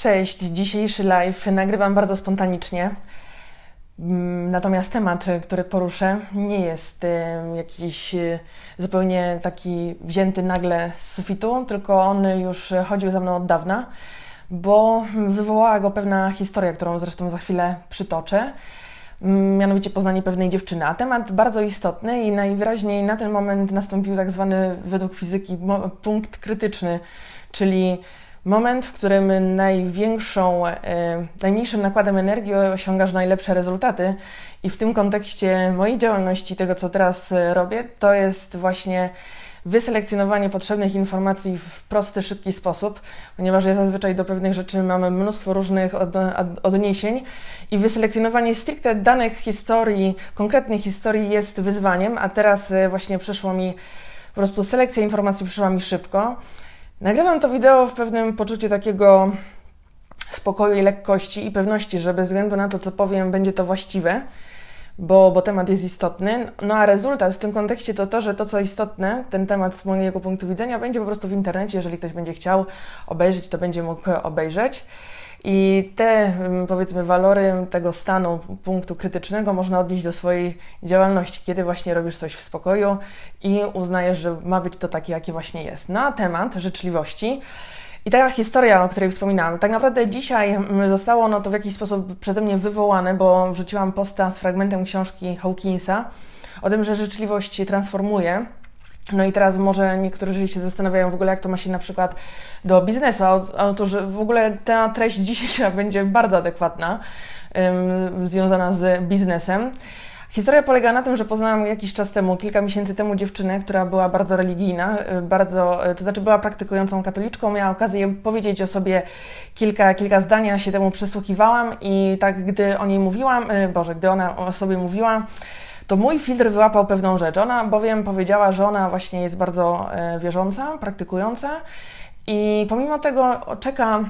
Cześć, dzisiejszy live nagrywam bardzo spontanicznie. Mm, Natomiast temat, który poruszę, nie jest em, jakiś e, zupełnie taki wzięty nagle z sufitu, tylko on już chodził za mną od dawna, bo wywołała go pewna historia, którą zresztą za chwilę przytoczę. Mm, Mianowicie poznanie pewnej dziewczyny. A temat bardzo istotny i najwyraźniej na ten moment nastąpił tak zwany według fizyki punkt krytyczny, czyli moment, w którym największą, e, najmniejszym nakładem energii osiągasz najlepsze rezultaty. I w tym kontekście mojej działalności, tego co teraz e, robię, to jest właśnie wyselekcjonowanie potrzebnych informacji w prosty, szybki sposób, ponieważ ja zazwyczaj do pewnych rzeczy mamy mnóstwo różnych od, od, odniesień i wyselekcjonowanie stricte danych historii, konkretnych historii jest wyzwaniem, a teraz e, właśnie przyszło mi po prostu selekcja informacji przyszła mi szybko. Nagrywam to wideo w pewnym poczuciu takiego spokoju i lekkości i pewności, że bez względu na to, co powiem, będzie to właściwe, bo, bo temat jest istotny. No a rezultat w tym kontekście to to, że to, co istotne, ten temat z mojego punktu widzenia, będzie po prostu w internecie. Jeżeli ktoś będzie chciał obejrzeć, to będzie mógł obejrzeć. I te, mm, powiedzmy, walory tego stanu, punktu krytycznego można odnieść do swojej działalności, kiedy właśnie robisz coś w spokoju i uznajesz, że ma być to takie, jakie właśnie jest. Na temat życzliwości. I taka historia, o której wspominałam, tak naprawdę dzisiaj mm, zostało ono to w jakiś sposób przeze mnie wywołane, bo wrzuciłam posta z fragmentem książki Hawkinsa o tym, że życzliwość transformuje. No i teraz może niektórzy się zastanawiają w ogóle, jak to ma się na przykład do biznesu. A o- a Otóż w ogóle ta treść dzisiejsza będzie bardzo adekwatna, związana z biznesem. Historia polega na tym, że poznałam jakiś czas temu, kilka miesięcy temu dziewczynę, która była bardzo religijna, y, bardzo, y, to znaczy była praktykującą katoliczką, miała okazję powiedzieć o sobie kilka, kilka zdań, ja się temu przysłuchiwałam i tak, gdy o niej mówiłam, y, Boże, gdy ona o sobie mówiła, to mój filtr wyłapał pewną rzecz. Ona bowiem powiedziała, że ona właśnie jest bardzo e, wierząca, praktykująca i pomimo tego czeka,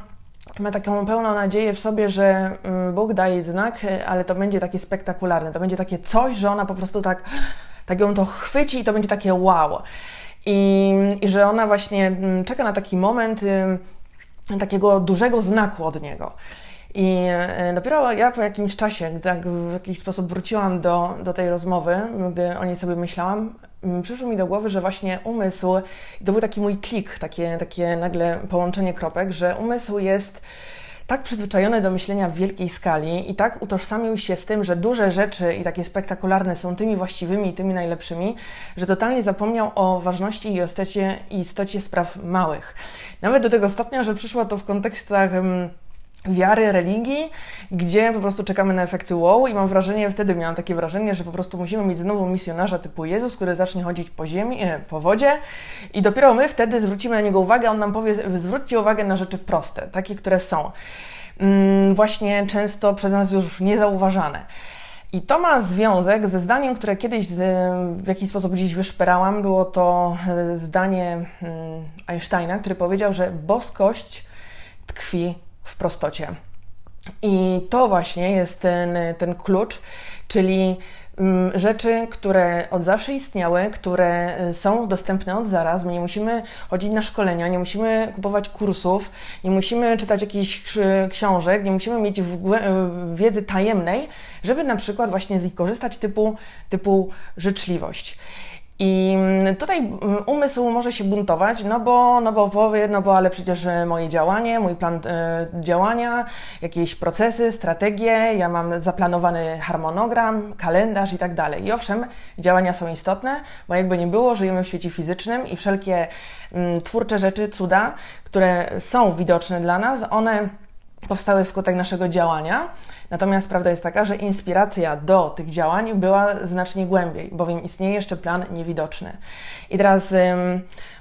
ma taką pełną nadzieję w sobie, że mm, Bóg daje znak, e, ale to będzie takie spektakularne, to będzie takie coś, że ona po prostu tak, tak ją to chwyci i to będzie takie wow. I, i że ona właśnie mm, czeka na taki moment ym, takiego dużego znaku od niego. I e, dopiero ja po jakimś czasie, gdy tak w jakiś sposób wróciłam do, do tej rozmowy, gdy o niej sobie myślałam, przyszło mi do głowy, że właśnie umysł, i to był taki mój klik, takie, takie nagle połączenie kropek, że umysł jest tak przyzwyczajony do myślenia w wielkiej skali i tak utożsamił się z tym, że duże rzeczy i takie spektakularne są tymi właściwymi i tymi najlepszymi, że totalnie zapomniał o ważności i istocie, istocie spraw małych. Nawet do tego stopnia, że przyszło to w kontekstach. mm, wiary, religii, gdzie po prostu czekamy na efekty wow i mam wrażenie, wtedy miałam takie wrażenie, że po prostu musimy mieć znowu misjonarza typu Jezus, który zacznie chodzić po ziemi, e, po wodzie i dopiero my wtedy zwrócimy na niego uwagę, on nam powie, zwróćcie uwagę na rzeczy proste, takie, które są mm, właśnie często przez nas już niezauważane. I to ma związek ze zdaniem, które kiedyś w jakiś sposób gdzieś wyszperałam. Było to e, zdanie mm, Einsteina, który powiedział, że boskość tkwi w prostocie. I to właśnie jest ten, ten klucz, czyli mm, rzeczy, które od zawsze istniały, które y, są dostępne od zaraz. My nie musimy chodzić na szkolenia, nie musimy kupować kursów, nie musimy czytać jakichś ksi- książek, nie musimy mieć y, wiedzy tajemnej, żeby na przykład właśnie z nich korzystać typu, typu życzliwość. I mm, tutaj mm, umysł może się buntować, no bo, no bo powie, no bo ale przecież e, moje działanie, mój plan e, działania, jakieś procesy, strategie, ja mam zaplanowany harmonogram, kalendarz i tak dalej. I owszem, działania są istotne, bo jakby nie było, żyjemy w świecie fizycznym i wszelkie mm, twórcze rzeczy, cuda, które są widoczne dla nas, one powstały wskutek naszego działania. Natomiast prawda jest taka, że inspiracja do tych działań była znacznie głębiej, bowiem istnieje jeszcze plan niewidoczny. I teraz ym,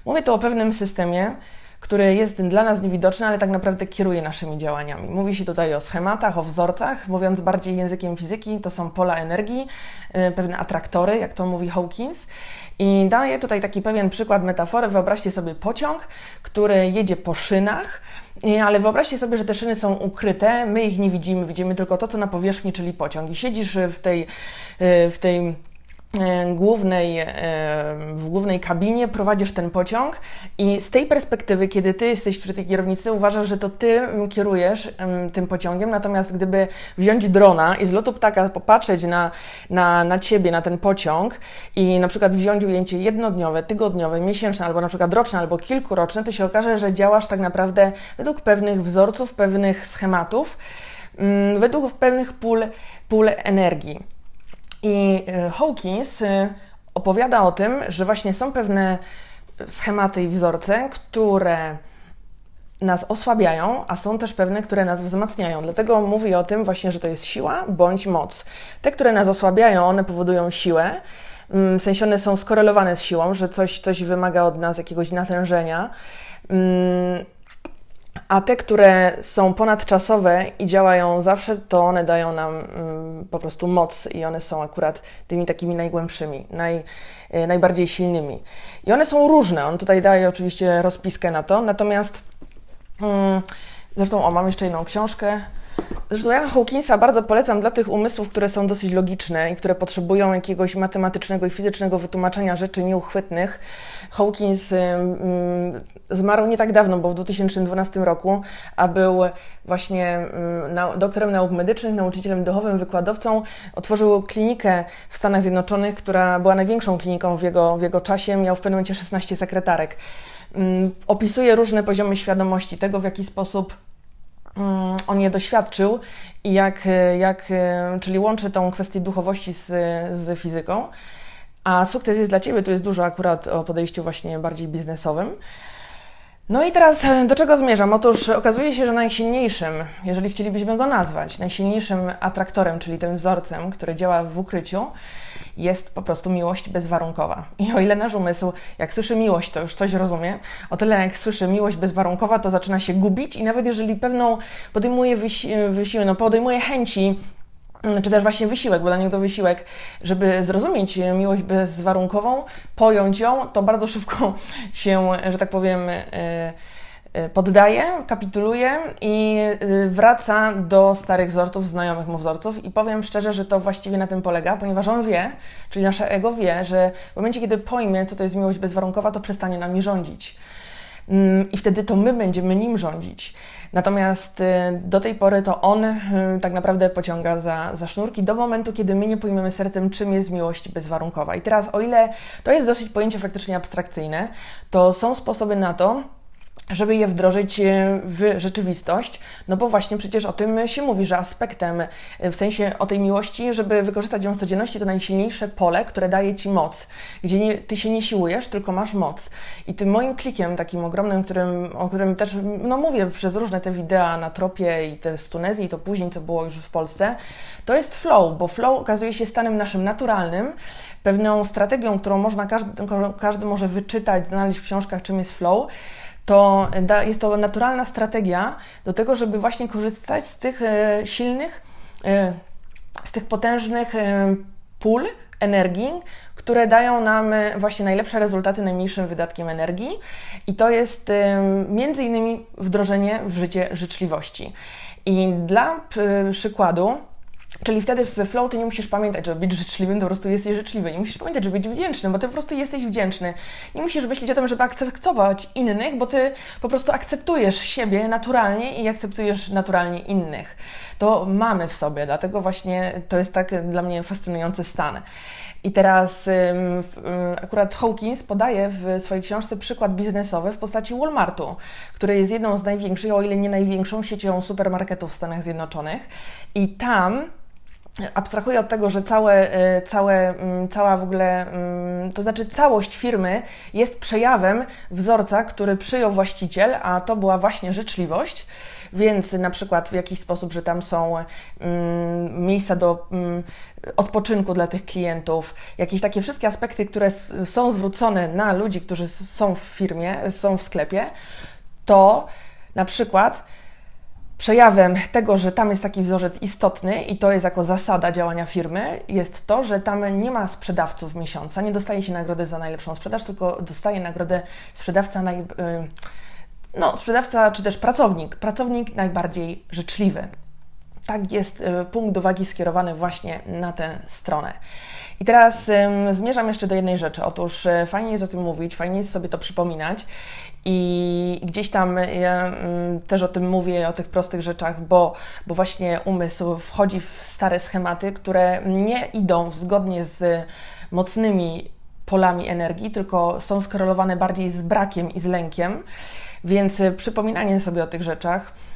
mówię tu o pewnym systemie, który jest dla nas niewidoczny, ale tak naprawdę kieruje naszymi działaniami. Mówi się tutaj o schematach, o wzorcach. Mówiąc bardziej językiem fizyki, to są pola energii, y, pewne atraktory, jak to mówi Hawkins. I daję tutaj taki pewien przykład, metafory. Wyobraźcie sobie pociąg, który jedzie po szynach, nie, ale wyobraźcie sobie, że te szyny są ukryte, my ich nie widzimy, widzimy tylko to, co na powierzchni, czyli pociąg. I siedzisz w tej, w tej głównej, e, w głównej kabinie prowadzisz ten pociąg i z tej perspektywy, kiedy ty jesteś przy tej kierownicy, uważasz, że to ty kierujesz tym pociągiem, natomiast gdyby wziąć drona i z lotu ptaka popatrzeć na, na, na ciebie, na ten pociąg i na przykład wziąć ujęcie jednodniowe, tygodniowe, miesięczne, albo na przykład roczne, albo kilkoroczne, to się okaże, że działasz tak naprawdę według pewnych wzorców, pewnych schematów, według pewnych pól, pól energii. I e, Hawkins e, opowiada o tym, że właśnie są pewne schematy i wzorce, które nas osłabiają, a są też pewne, które nas wzmacniają. Dlatego mówi o tym właśnie, że to jest siła bądź moc. Te, które nas osłabiają, one powodują siłę, mm, w sensie one są skorelowane z siłą, że coś, coś wymaga od nas jakiegoś natężenia. A te, które są ponadczasowe i działają zawsze, to one dają nam mm, po prostu moc i one są akurat tymi takimi najgłębszymi, naj, y, najbardziej silnymi. I one są różne. On tutaj daje oczywiście rozpiskę na to, natomiast mm, zresztą, o, mam jeszcze jedną książkę. Zresztą ja Hawkinsa bardzo polecam dla tych umysłów, które są dosyć logiczne i które potrzebują jakiegoś matematycznego i fizycznego wytłumaczenia rzeczy nieuchwytnych. Hawkins um, zmarł nie tak dawno, bo w 2012 roku, a był właśnie na, doktorem nauk medycznych, nauczycielem duchowym, wykładowcą. Otworzył klinikę w Stanach Zjednoczonych, która była największą kliniką w jego, w jego czasie. Miał w pewnym momencie 16 sekretarek. Um, opisuje różne poziomy świadomości tego, w jaki sposób Mm, on je doświadczył i jak, jak, czyli łączy tą kwestię duchowości z, z fizyką. A sukces jest dla Ciebie, tu jest dużo akurat o podejściu właśnie bardziej biznesowym. No i teraz do czego zmierzam? Otóż okazuje się, że najsilniejszym, jeżeli chcielibyśmy go nazwać, najsilniejszym atraktorem, czyli tym wzorcem, który działa w ukryciu, jest po prostu miłość bezwarunkowa. I o ile nasz umysł, jak słyszy miłość, to już coś rozumie, o tyle jak słyszy miłość bezwarunkowa, to zaczyna się gubić i nawet jeżeli pewną podejmuje wysi- wysiłek, no podejmuje chęci mm, czy też właśnie wysiłek, bo dla niego to wysiłek, żeby zrozumieć miłość bezwarunkową, pojąć ją, to bardzo szybko się, że tak powiem, Y, poddaje, kapituluje i y, wraca do starych wzorców, znajomych mu wzorców i powiem szczerze, że to właściwie na tym polega, ponieważ on wie, czyli nasze ego wie, że w momencie, kiedy pojmie, co to jest miłość bezwarunkowa, to przestanie nami rządzić. Mm, I wtedy to my będziemy nim rządzić. Natomiast y, do tej pory to on tak naprawdę pociąga za, za sznurki do momentu, kiedy my nie pojmiemy sercem, czym jest miłość bezwarunkowa. I teraz, o ile to jest dosyć pojęcie faktycznie abstrakcyjne, to są sposoby na to, żeby je wdrożyć e, w rzeczywistość, no bo właśnie przecież o tym się mówi, że aspektem, e, w sensie o tej miłości, żeby wykorzystać ją w codzienności, to najsilniejsze pole, które daje Ci moc, gdzie nie, Ty się nie siłujesz, tylko masz moc. I tym moim klikiem takim ogromnym, którym, o którym też no mówię przez różne te wideo na tropie i te z Tunezji i to później, co było już w Polsce, to jest flow, bo flow okazuje się stanem naszym naturalnym, pewną strategią, którą można, każdy, każdy może wyczytać, znaleźć w książkach, czym jest flow, to jest to naturalna strategia do tego, żeby właśnie korzystać z tych e, silnych, e, z tych potężnych e, pól energii, które dają nam właśnie najlepsze rezultaty najmniejszym wydatkiem energii i to jest między innymi wdrożenie w życie życzliwości. I dla przykładu, Czyli wtedy we flow ty nie musisz pamiętać, żeby być życzliwym, to po prostu jesteś życzliwy. Nie musisz pamiętać, żeby być wdzięcznym, bo ty po prostu jesteś wdzięczny. Nie musisz myśleć o tym, żeby akceptować innych, bo ty po prostu akceptujesz siebie naturalnie i akceptujesz naturalnie innych. To mamy w sobie, dlatego właśnie to jest tak dla mnie fascynujący stan. I teraz akurat Hawkins podaje w swojej książce przykład biznesowy w postaci Walmartu, który jest jedną z największych, o ile nie największą siecią supermarketów w Stanach Zjednoczonych. I tam abstrahuję od tego, że całe, y, całe, mm, cała w ogóle, mm, to znaczy całość firmy jest przejawem wzorca, który przyjął właściciel, a to była właśnie życzliwość. Więc na przykład w jakiś sposób, że tam są mm, miejsca do odpoczynku dla tych klientów, jakieś takie wszystkie aspekty, które są zwrócone na ludzi, którzy są w firmie, są w sklepie, to na przykład Przejawem tego, że tam jest taki wzorzec istotny i to jest jako zasada działania firmy, jest to, że tam nie ma sprzedawców miesiąca, nie dostaje się nagrody za najlepszą sprzedaż, tylko dostaje nagrodę sprzedawca naj, no, sprzedawca czy też pracownik, pracownik najbardziej życzliwy. Tak jest y, punkt uwagi skierowany właśnie na tę stronę. I teraz ym, zmierzam jeszcze do jednej rzeczy. Otóż y, fajnie jest o tym mówić, fajnie jest sobie to przypominać i gdzieś tam ja ym, też o tym mówię, o tych prostych rzeczach, bo, bo właśnie umysł wchodzi w stare schematy, które nie idą zgodnie z mocnymi polami energii, tylko są skorelowane bardziej z brakiem i z lękiem. Więc przypominanie sobie o tych rzeczach mm,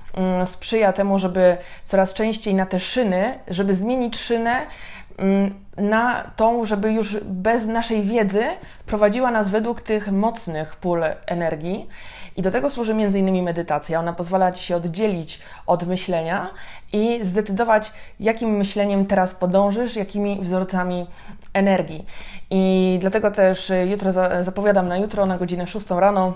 sprzyja temu, żeby coraz częściej na te szyny, żeby zmienić szynę mm, na tą, żeby już bez naszej wiedzy prowadziła nas według tych mocnych pól energii. I do tego służy m.in. medytacja. Ona pozwala Ci się oddzielić od myślenia i zdecydować, jakim myśleniem teraz podążysz, jakimi wzorcami energii. I dlatego też jutro zapowiadam na jutro na godzinę 6 rano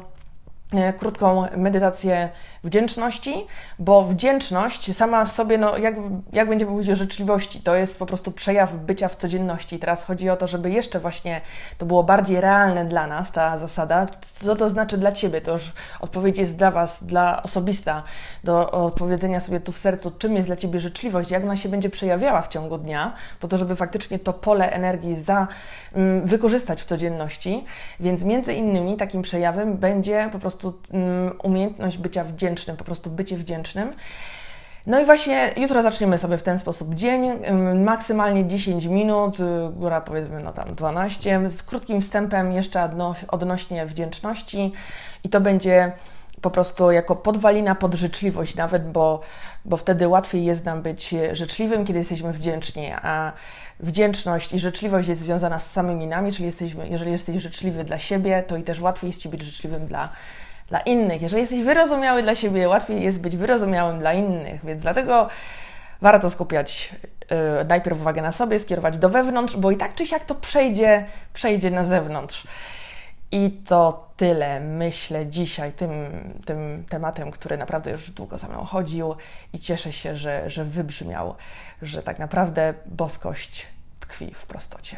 krótką medytację wdzięczności, bo wdzięczność sama sobie, no jak, jak będziemy mówić o życzliwości, to jest po prostu przejaw bycia w codzienności. Teraz chodzi o to, żeby jeszcze właśnie to było bardziej realne dla nas, ta zasada. Co to znaczy dla Ciebie? To już odpowiedź jest dla Was, dla osobista, do odpowiedzenia sobie tu w sercu, czym jest dla Ciebie życzliwość, jak ona się będzie przejawiała w ciągu dnia, po to, żeby faktycznie to pole energii za, um, wykorzystać w codzienności. Więc między innymi takim przejawem będzie po prostu prostu mm, umiejętność bycia wdzięcznym, po prostu bycie wdzięcznym. No i właśnie jutro zaczniemy sobie w ten sposób dzień, maksymalnie 10 minut, y, góra powiedzmy no tam 12, z krótkim wstępem jeszcze odnośnie wdzięczności i to będzie po prostu jako podwalina pod życzliwość nawet, bo, bo wtedy łatwiej jest nam być życzliwym, kiedy jesteśmy wdzięczni, a wdzięczność i życzliwość jest związana z samymi nami, czyli jesteśmy, jeżeli jesteś życzliwy dla siebie, to i też łatwiej jest Ci być życzliwym dla dla innych. Jeżeli jesteś wyrozumiały dla siebie, łatwiej jest być wyrozumiałym dla innych, więc dlatego warto skupiać yy, najpierw uwagę na sobie, skierować do wewnątrz, bo i tak czy siak to przejdzie, przejdzie na zewnątrz. I to tyle, myślę, dzisiaj tym, tym tematem, który naprawdę już długo za mną chodził i cieszę się, że, że wybrzmiał, że tak naprawdę boskość tkwi w prostocie.